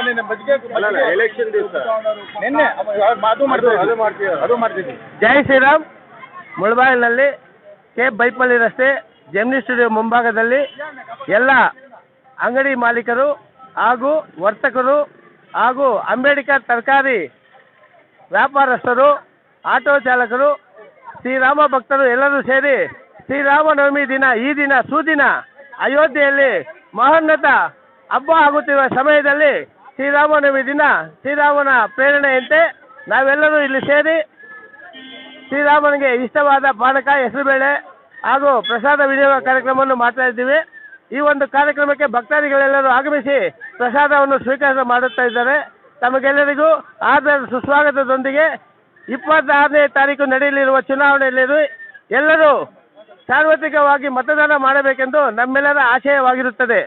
ನಿನ್ನೆ ಬದುಕೆ ಎಲೆಕ್ಷನ್ ದಿವಸ. ನಿನ್ನೆ ಅದು ಮಾಡ್ತೀವಿ ಅದು ಮಾಡ್ತೀವಿ ಅದು ಜೈ ಶ್ರೀರಾಮ್. ಮುಳಬಾಗಿಲಿನಲ್ಲಿ ಕೆ ಬೈಪಲ್ಲಿ ರಸ್ತೆ ಜೆಮಿನಿ ಸ್ಟುಡಿಯೋ ಮುಂಭಾಗದಲ್ಲಿ ಎಲ್ಲ ಅಂಗಡಿ ಮಾಲೀಕರು ಹಾಗೂ ವರ್ತಕರು ಹಾಗೂ ಅಂಬೇಡ್ಕರ್ ತರಕಾರಿ ವ್ಯಾಪಾರಸ್ಥರು ಆಟೋ ಚಾಲಕರು ಶ್ರೀರಾಮ ಭಕ್ತರು ಎಲ್ಲರೂ ಸೇರಿ ಶ್ರೀರಾಮನವಮಿ ದಿನ ಈ ದಿನ ಸುದಿನ ಅಯೋಧ್ಯೆಯಲ್ಲಿ ಮಹೋನ್ನತ ಹಬ್ಬ ಆಗುತ್ತಿರುವ ಸಮಯದಲ್ಲಿ ಶ್ರೀರಾಮನವಮಿ ದಿನ, ಶ್ರೀರಾಮನ ಪ್ರೇರಣೆಯಂತೆ ನಾವೆಲ್ಲರೂ ಇಲ್ಲಿ ಸೇರಿ ಶ್ರೀರಾಮನಿಗೆ ಇಷ್ಟವಾದ ಪಾನಕ, ಹೆಸರುಬೇಳೆ ಹಾಗೂ ಪ್ರಸಾದ ವಿನಿಯೋಗ ಕಾರ್ಯಕ್ರಮವನ್ನು ಮಾಡ್ತಾ ಇದ್ದೀವಿ. ಈ ಒಂದು ಕಾರ್ಯಕ್ರಮಕ್ಕೆ ಭಕ್ತಾದಿಗಳೆಲ್ಲರೂ ಆಗಮಿಸಿ ಪ್ರಸಾದವನ್ನು ಸ್ವೀಕಾರ ಮಾಡುತ್ತಾ ಇದ್ದಾರೆ. ತಮಗೆಲ್ಲರಿಗೂ ಆದರ ಸುಸ್ವಾಗತದೊಂದಿಗೆ ಇಪ್ಪತ್ತಾರನೇ ತಾರೀಕು ನಡೆಯಲಿರುವ ಚುನಾವಣೆಯಲ್ಲಿ ಎಲ್ಲರೂ ಸಾರ್ವತ್ರಿಕವಾಗಿ ಮತದಾನ ಮಾಡಬೇಕೆಂದು ನಮ್ಮೆಲ್ಲರ ಆಶಯವಾಗಿರುತ್ತದೆ.